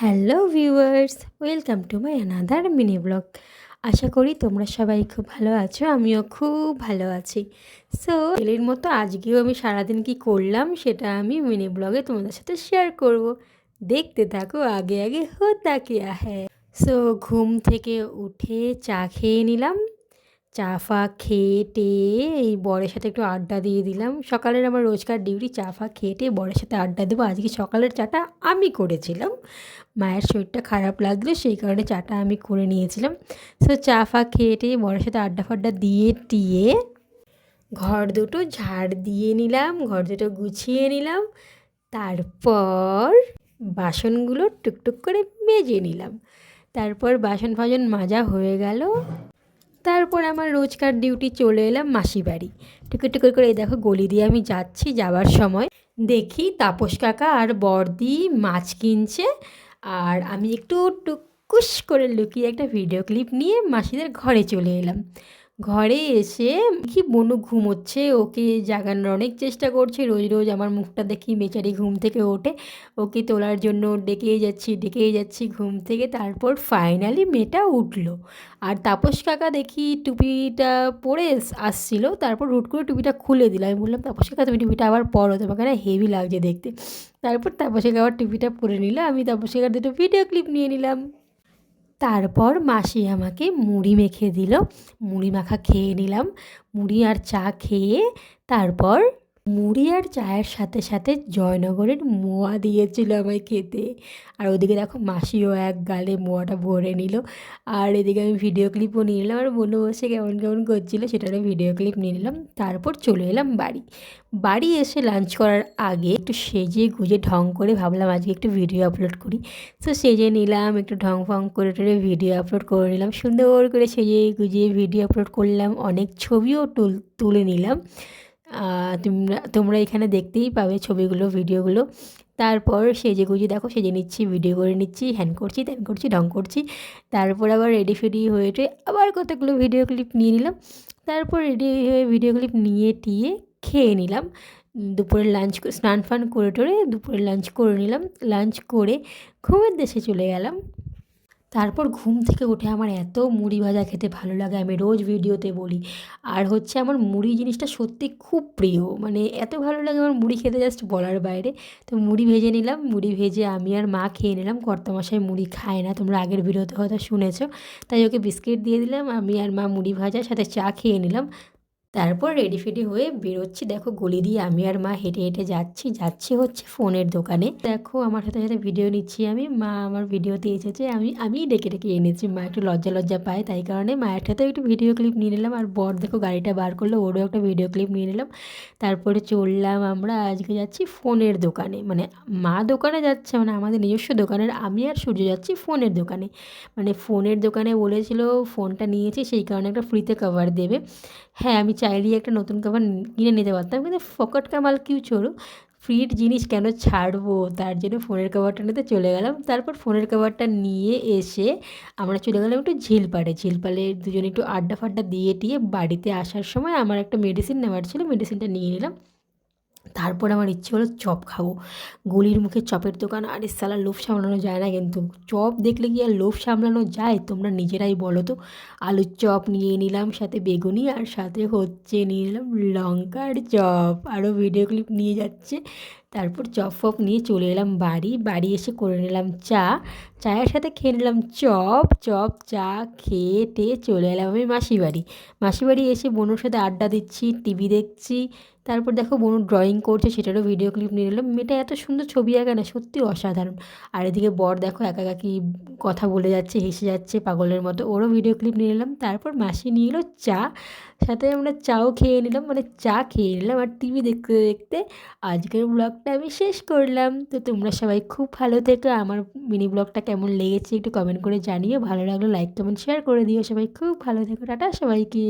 Hello viewers welcome to my another mini blog আশা করি তোমরা সবাই খুব ভালো আছো, আমিও খুব ভালো আছি। সো এলির মতো আজকেও আমি সারাদিন কি করলাম সেটা আমি মিনি ব্লগে তোমাদের সাথে শেয়ার করব। দেখতে থাকো, আগে আগে হো কিয়া হ্যাঁ সো ঘুম থেকে উঠে চা খেয়ে নিলাম। চা ফা খেয়ে টেয়ে এই বরের সাথে একটু আড্ডা দিয়ে দিলাম। সকালের আমার রোজকার ডিউটি, চা ফা খেয়ে টেয়ে বরের সাথে আড্ডা দেবো। আজকে সকালের চাটা আমি করেছিলাম। মায়ের শরীরটা খারাপ লাগল, সেই কারণে চাটা আমি করে নিয়েছিলাম। সো চা ফা খেয়ে টেয়ে বরের সাথে আড্ডা ফাড্ডা দিয়ে টিয়ে ঘর দুটো ঝাড় দিয়ে নিলাম, ঘর দুটো গুছিয়ে নিলাম। তারপর বাসনগুলো টুকটুক করে মেজে নিলাম। তারপর বাসন ফাসন মাজা হয়ে গেল। তারপর আমার রোজকার ডিউটি চলে এলাম মাসি বাড়ি। টুকু টুকুর করে দেখো গলি দিয়ে আমি যাচ্ছি যাওয়ার সময়। দেখি তাপস কাকা আর বর্দি মাছ কিনছে আর আমি একটু টুকুস করে লুকিয়ে একটা ভিডিও ক্লিপ নিয়ে মাসিদের ঘরে চলে এলাম। ঘরে এসে কি বনু ঘুমোচ্ছে? ওকে জাগানোর অনেক চেষ্টা করছে। রোজ রোজ আমার মুখটা দেখি বেচারি ঘুম থেকে ওঠে। ওকে তোলার জন্য ডেকেই যাচ্ছি ডেকেই যাচ্ছি ঘুম থেকে। তারপর ফাইনালি মেয়েটা উঠল। আর তাপস কাকা দেখি টুপিটা পরে আসছিল। তারপর হুট করে টুপিটা খুলে দিল। আমি বললাম, তাপস কাকা, তুমি টুপিটা আবার পরো। তোমাকে না হেভি লাগছে দেখতে। তারপর তাপস কাকা আবার টুপিটা পরে নিল। আমি তাপস কাকার দুটো ভিডিও ক্লিপ নিয়ে নিলাম। তারপর মাসি আমাকে মুড়ি মেখে দিল। মুড়ি মাখা খেয়ে নিলাম। মুড়ি আর চা খেয়ে তারপর মুড়ি আর চায়ের সাথে সাথে জয়নগরের মোয়া দিয়েছিল আমায় খেতে। আর ওদিকে দেখো মাসিও এক গালে মোয়াটা ভরে নিল। আর এদিকে আমি ভিডিও ক্লিপও নিয়ে নিলাম। আর বোনও বসে কেমন কেমন করছিল? সেটারও ভিডিও ক্লিপ নিয়ে নিলাম। তারপর চলে এলাম বাড়ি। বাড়ি এসে লাঞ্চ করার আগে একটু সেজে গুজে ঢং করে ভাবলাম, আজকে একটু ভিডিও আপলোড করি। তো সেজে নিলাম, একটু ঢং ফং করে টোরে ভিডিও আপলোড করে নিলাম। সুন্দর করে সেজে গুজিয়ে ভিডিও আপলোড করলাম। অনেক ছবিও তুল তুলে নিলাম। তোমরা তোমরা এখানে দেখতেই পাবে ছবিগুলো, ভিডিওগুলো। তারপর সেজে গুজে, দেখো, সেজে নিচ্ছি, ভিডিও করে নিচ্ছি হ্যান করছি ত্যান করছি ঢং করছি। তারপর আবার রেডি ফেডি হয়ে টে আবার কতগুলো ভিডিও ক্লিপ নিয়ে নিলাম। তারপর রেডি হয়ে ভিডিও ক্লিপ নিয়ে টিয়ে খেয়ে নিলাম। দুপুরের লাঞ্চ স্নান ফান করে টোরে দুপুরের লাঞ্চ করে নিলাম। লাঞ্চ করে ঘুমের দেশে চলে গেলাম। তারপর ঘুম থেকে উঠে আমার এত মুড়ি ভাজা খেতে ভালো লাগে, আমি রোজ ভিডিওতে বলি। আর হচ্ছে আমার মুড়ি জিনিসটা সত্যি খুব প্রিয় মানে এত ভালো লাগে আমার মুড়ি খেতে জাস্ট বলার বাইরে। তো মুড়ি ভেজে নিলাম, মুড়ি ভেজে আমি আর মা খেয়ে নিলাম, কর্তামশাই মুড়ি খায় না, তোমরা আগের ভিডিওতে হয়তো শুনেছো। তাই ওকে বিস্কিট দিয়ে দিলাম, আমি আর মা মুড়ি ভাজার সাথে চা খেয়ে নিলাম। তারপর রেডি ফেডি হয়ে বেরোচ্ছি। দেখো গলি দিয়ে আমি আর মা হেঁটে হেঁটে যাচ্ছি। যাচ্ছি হচ্ছে ফোনের দোকানে। দেখো আমার সাথে সাথে ভিডিও নিচ্ছি আমি। মা আমার ভিডিওতে এসেছে। আমি, আমিই ডেকে ডেকে এনেছি। মা একটু লজ্জা লজ্জা পায়। তাই কারণে মায়ের সাথে একটু ভিডিও ক্লিপ নিয়ে নিলাম। আর বর দেখো গাড়িটা বার করল। ওরও একটা ভিডিও ক্লিপ নিয়ে নিলাম। তারপরে চললাম আমরা আজকে যাচ্ছি ফোনের দোকানে। মানে মা দোকানে যাচ্ছে মানে আমাদের নিজস্ব দোকানের। আমি আর সূর্য যাচ্ছি ফোনের দোকানে। মানে ফোনের দোকানে বলেছিল ফোনটা নিয়েছি। সেই কারণে একটা ফ্রিতে কভার দেবে। হ্যাঁ আমি চাইলেই একটা নতুন খাবার কিনে নিতে পারতাম। কিন্তু ফকট কামাল কিউ ছোড়ো ফ্রির জিনিস কেন ছাড়বো? তার জন্য ফোনের কাভারটা নিতে চলে গেলাম। তারপর ফোনের কাভারটা নিয়ে এসে আমরা চলে গেলাম একটু ঝিলপাড়ে। ঝিলপাড়ে দুজনে একটু আড্ডা ফাড্ডা দিয়ে টিয়ে বাড়িতে আসার সময় আমার একটা মেডিসিন নেওয়ার ছিল। মেডিসিনটা নিয়ে নিলাম। তারপর আমার ইচ্ছে হলো চপ খাব। গলির মুখে চপের দোকান, আরে সালা লোভ সামলানো যায় না কিন্তু। চপ দেখলে কি আর লোভ সামলানো যায়? তোমরা নিজেরাই বলো তো। আলুর চপ নিয়ে নিলাম, সাথে বেগুনি আর সাথে হচ্ছে নিয়ে নিলাম লঙ্কার চপ। আরও ভিডিও ক্লিপ নিয়ে যাচ্ছে। তারপর চপ ফপ নিয়ে চলে এলাম বাড়ি। বাড়ি এসে করে নিলাম চা। চায়ের সাথে খেয়ে নিলাম চপ। চপ, চা খেয়ে টেয়ে চলে এলাম আমি মাসি বাড়ি মাসি বাড়ি এসে বোনের সাথে আড্ডা দিচ্ছি, টিভি দেখছি। তারপর দেখো বোন ড্রয়িং করছে, সেটারও ভিডিও ক্লিপ নিয়ে নিলাম। মেয়েটা এত সুন্দর ছবি আঁকা না, সত্যি অসাধারণ। আর এদিকে বর দেখো একা একাকি কথা বলে যাচ্ছে, হেসে যাচ্ছে, পাগলের মতো। ওরও ভিডিও ক্লিপ নিয়ে নিলাম। তারপর মাসি নিয়ে এলো চা। সাথে আমরা চাও খেয়ে নিলাম মানে চা খেয়ে নিলাম আর টিভি দেখতে দেখতে আজকের ব্লগটা আমি শেষ করলাম। তো তোমরা সবাই খুব ভালো থেকো। আমার মিনি ব্লগটা কেমন লেগেছে একটু কমেন্ট করে জানিও। ভালো লাগল লাইক কমেন্ট শেয়ার করে দিও। সবাই খুব ভালো থেকো। টাটা সবাইকে।